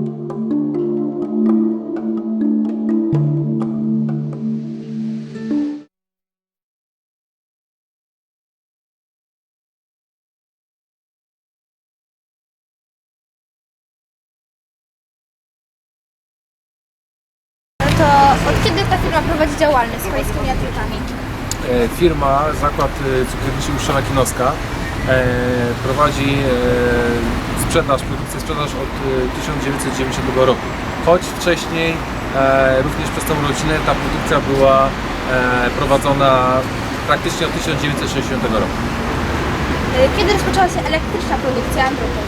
No to od kiedy ta firma prowadzi działalność z pańskimi atletami? E, Firma, zakład e, cukierniczy Uszczowa Kinowska e, prowadzi e, sprzedaż, produkcję sprzedaż od e, 1990 roku. Choć wcześniej, e, również przez tą rodzinę, ta produkcja była e, prowadzona praktycznie od 1960 roku. Kiedy rozpoczęła się elektryczna produkcja Andrutów?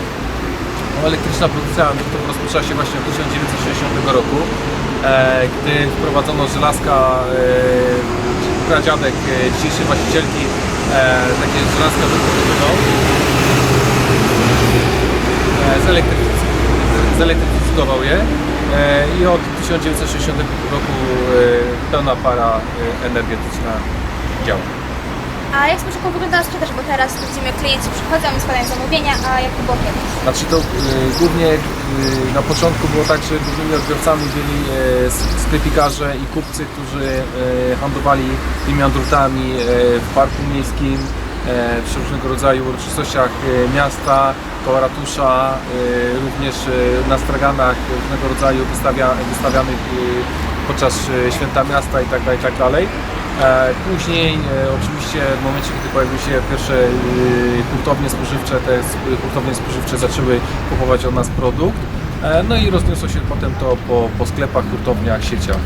No, elektryczna produkcja to rozpoczęła się właśnie od 1960 roku, e, gdy wprowadzono żelazka e, pradziadek e, dzisiejszej właścicielki e, takie żelazka wyprodukował. E, zelektryf- zelektryfikował je e, i od 1960 roku e, pełna para energetyczna działa. A jak z początku wyglądała sprzedaż? Bo teraz widzimy, klienci przychodzą i składają zamówienia, a jak to było kiedyś? Znaczy to y, głównie y, na początku było tak, że głównymi odbiorcami byli y, sklepikarze i kupcy, którzy y, handlowali tymi andrutami y, w parku miejskim, przy różnego rodzaju uroczystościach y, miasta, koło ratusza, y, również na straganach różnego rodzaju wystawia, wystawianych podczas święta miasta itd. itd. E, Później e, oczywiście w momencie, kiedy pojawiły się pierwsze e, hurtownie spożywcze, te hurtownie spożywcze zaczęły kupować od nas produkt. E, No i rozniosło się potem to po, po sklepach, hurtowniach, sieciach.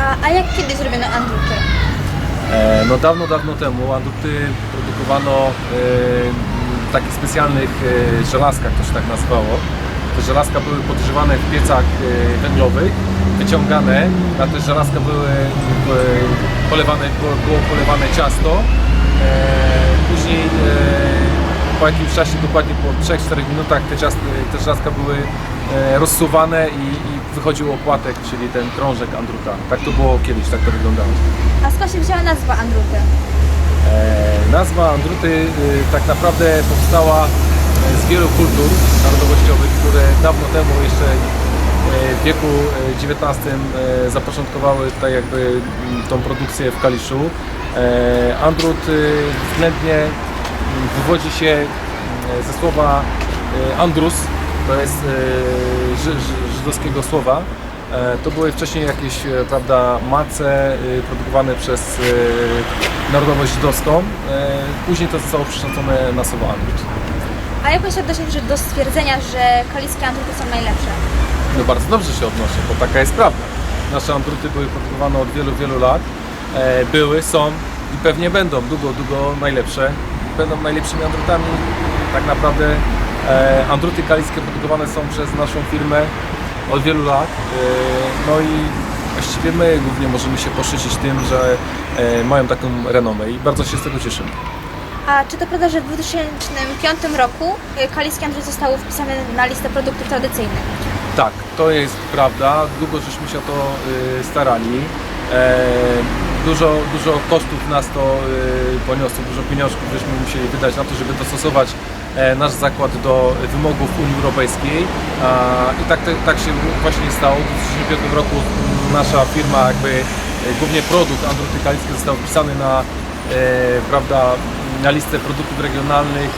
A, a jak kiedyś zrobiono Andruty? E, No dawno, dawno temu produkowano e, w takich specjalnych e, żelazkach, to się tak nazywało. Te żelazka były podgrzewane w piecach węglowych, wyciągane, na te żelazka były polewane, było, polewane ciasto. Później po jakimś czasie, dokładnie po 3-4 minutach te, ciast, te żelazka były rozsuwane i, i wychodził opłatek, czyli ten krążek andruta. Tak to było kiedyś, tak to wyglądało. A skąd się wzięła nazwa Andruty? E, nazwa Andruty y, tak naprawdę powstała e, z wielu kultur narodowościowych, które dawno temu jeszcze e, w wieku e, XIX e, zapoczątkowały tutaj jakby m, tą produkcję w Kaliszu. E, Andrut y, względnie m, wywodzi się m, ze słowa e, Andrus, to jest ży, żydowskiego słowa. E, To były wcześniej jakieś e, prawda, mace produkowane przez narodowość żydowską. Później to zostało przekształcone na słowo Andrut. A jak pan się odnosi do stwierdzenia, że kaliskie Andruty są najlepsze? No bardzo dobrze się odnoszę, bo taka jest prawda. Nasze andruty były produkowane od wielu, wielu lat. Były, są i pewnie będą długo, długo najlepsze. Będą najlepszymi andrutami. Tak naprawdę andruty kaliskie produkowane są przez naszą firmę od wielu lat. E, No i właściwie my głównie możemy się poszycić tym, że e, mają taką renomę i bardzo się z tego cieszymy. A czy to prawda, że w 2005 roku kaliskie Andruty zostały wpisane na listę produktów tradycyjnych? Tak, to jest prawda. Długo żeśmy się o to starali. E, dużo, dużo kosztów nas to poniosło, dużo pieniążków żeśmy musieli wydać na to, żeby dostosować e, nasz zakład do wymogów Unii Europejskiej. I tak, tak się właśnie stało. W 2005 roku nasza firma, jakby e, głównie produkt Andruty Kaliskie został wpisany na, e, prawda, na listę produktów regionalnych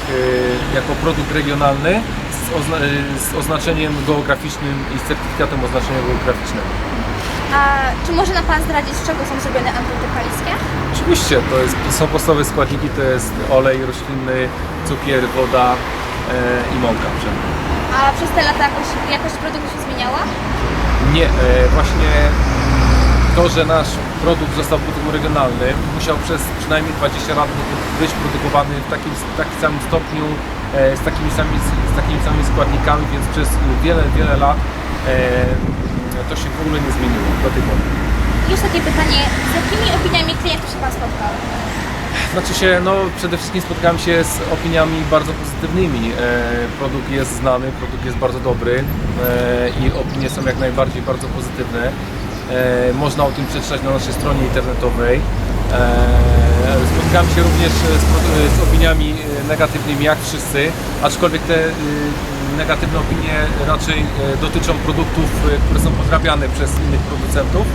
e, jako produkt regionalny z, ozna- e, z oznaczeniem geograficznym i certyfikatem oznaczenia geograficznego. A czy może nam Pan zdradzić, z czego są zrobione kaliskie? Oczywiście, to, jest, są podstawowe składniki, to jest olej roślinny, cukier, woda e, i mąka. A przez te lata jakoś, jakość produktu się zmieniała? Nie, e, właśnie to, że nasz produkt został produktem regionalnym, musiał przez przynajmniej 20 lat być produkowany w takim, takim samym stopniu, e, z, takimi sami, z takimi samymi składnikami, więc przez wiele, wiele lat e, to się w ogóle nie zmieniło do tej pory. Już takie pytanie, z jakimi opiniami klientów się Pan spotkał? Znaczy się, no przede wszystkim spotkałem się z opiniami bardzo pozytywnymi. E, produkt jest znany, produkt jest bardzo dobry e, i opinie są jak najbardziej bardzo pozytywne. E, można o tym przeczytać na naszej stronie internetowej. E, Spotykam się również z, pro- z opiniami e, negatywnymi, jak wszyscy, aczkolwiek te e, negatywne opinie raczej e, dotyczą produktów, e, które są podrabiane przez innych producentów.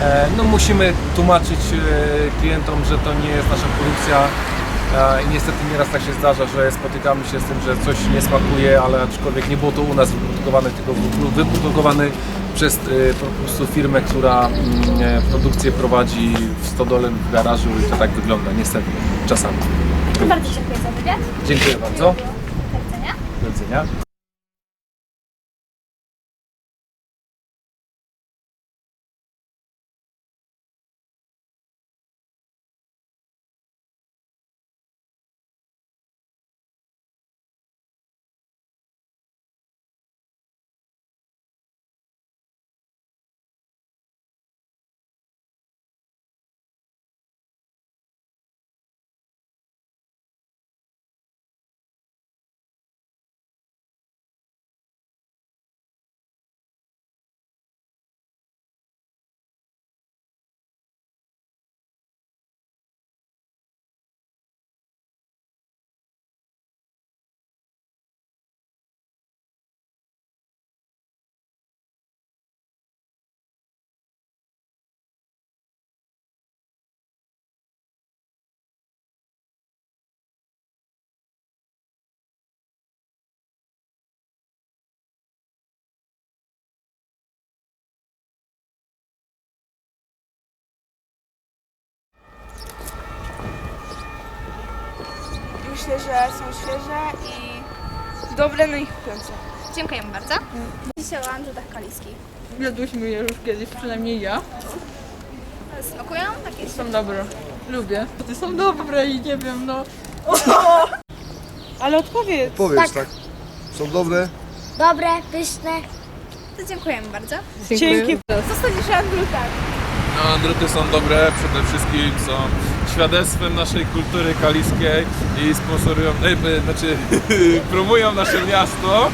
E, No, musimy tłumaczyć e, klientom, że to nie jest nasza produkcja e, i niestety nieraz tak się zdarza, że spotykamy się z tym, że coś nie smakuje, ale aczkolwiek nie było to u nas wyprodukowane, tylko wy- wyprodukowane przez e, po prostu firmę, która mm, e, produkcję prowadzi w stodole, w garażu i to tak wygląda niestety czasami. Bardzo dziękuję za wywiad. Dziękuję bardzo. Do widzenia. Do widzenia. Myślę, że są świeże i dobre, no i kupujące. Dziękujemy bardzo. Dzisiaj o Andrzejach Kaliskich. Jadłyśmy je już kiedyś, przynajmniej ja. Smakują? Takie Są dobre. Lubię. Ty są dobre i nie wiem, no. Ale odpowiedz. Powiedz tak. Są dobre? Dobre, pyszne. To dziękujemy bardzo. Dzięki. Co sądzisz o No, Andruty są dobre, przede wszystkim są świadectwem naszej kultury kaliskiej i sponsorują, e, e, znaczy promują nasze miasto.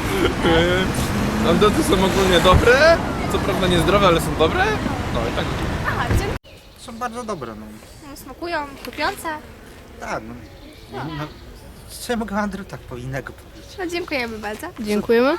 E, Andruty są ogólnie dobre, co prawda niezdrowe, ale są dobre. No i tak. Aha, dziękuję. Są bardzo dobre, no. Smakują, kupiące. Tak, no. no. Co ja mogę o Andrew tak po innego powiedzieć? No dziękujemy bardzo. Dziękujemy.